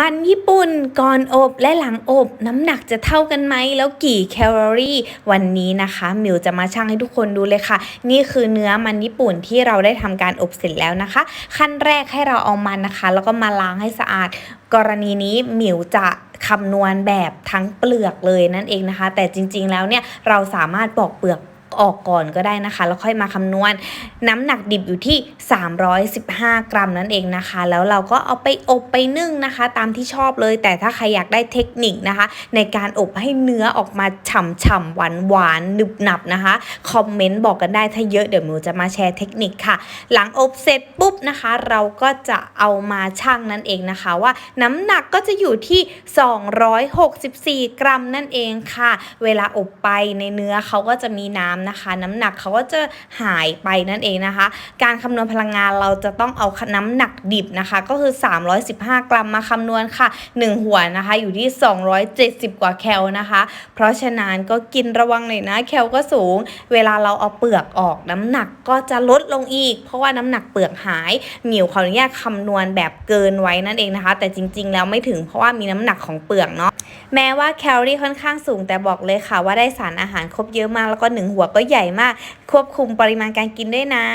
มันญี่ปุ่นก่อนอบและหลังอบ น้ำหนักจะเท่ากันไหมแล้วกี่แคลอรี่ วันนี้นะคะมิวจะมาชั่งให้ทุกคนดูเลยค่ะ นี่คือเนื้อมันญี่ปุ่นที่เราได้ทำการอบเสร็จแล้วนะคะ ขั้นแรกให้เราเอามันนะคะ แล้วก็มาล้างให้สะอาด กรณีนี้หมิวจะคำนวณแบบทั้งเปลือกเลยนั่นเองนะคะ แต่จริง ๆ แล้วเนี่ยเราสามารถปอกเปลือก ออกก่อนก็ได้นะคะ แล้วค่อยมาคำนวณ น้ำหนักดิบอยู่ที่ 315 กรัมนั่นเองนะคะ แล้วเราก็เอาไปอบไปนึ่งนะคะ ตามที่ชอบเลย แต่ถ้าใครอยากได้เทคนิคนะคะ ในการอบให้เนื้อออกมาฉ่ำๆหวานหวานหนึบหนับนะคะคอมเมนต์บอกกันได้ถ้าเยอะเดี๋ยวหนูจะมาแชร์เทคนิคค่ะ หลังอบเสร็จปุ๊บนะคะ เราก็จะเอามาชั่งนั่นเองนะคะว่าน้ำหนักก็จะอยู่ที่ 264 กรัมนั่นเองค่ะ เวลาอบไปในเนื้อเขาก็จะมีน้ำำนะคะ น้ำหนักเขาก็จะหายไปนั่นเองนะคะ การคำนวณพลังงานเราจะต้องเอาน้ำหนักดิบนะคะ ก็คือ 315 กรัมมาคำนวณค่ะ 1 หัวนะคะ อยู่ที่ 270 กว่าแคลนะคะ เพราะฉะนั้นก็กินระวังหน่อยนะแคลก็สูง เวลาเราเอาเปลือกออกน้ำหนักก็จะลดลงอีก เพราะว่าน้ำหนักเปลือกหายหมิวขออนุญาตคำนวณแบบเกินไว้นั่นเองนะคะ แต่จริง ๆ แล้วไม่ถึงเพราะว่ามีน้ำหนักของเปลือกเนาะ แม้ว่าแคลอรี่ค่อนข้างสูงแต่บอกเลยค่ะว่าได้สารอาหารครบเยอะมากแล้วก็หนึ่งหัวก็ใหญ่มาก ควบคุมปริมาณการกินด้วยนะ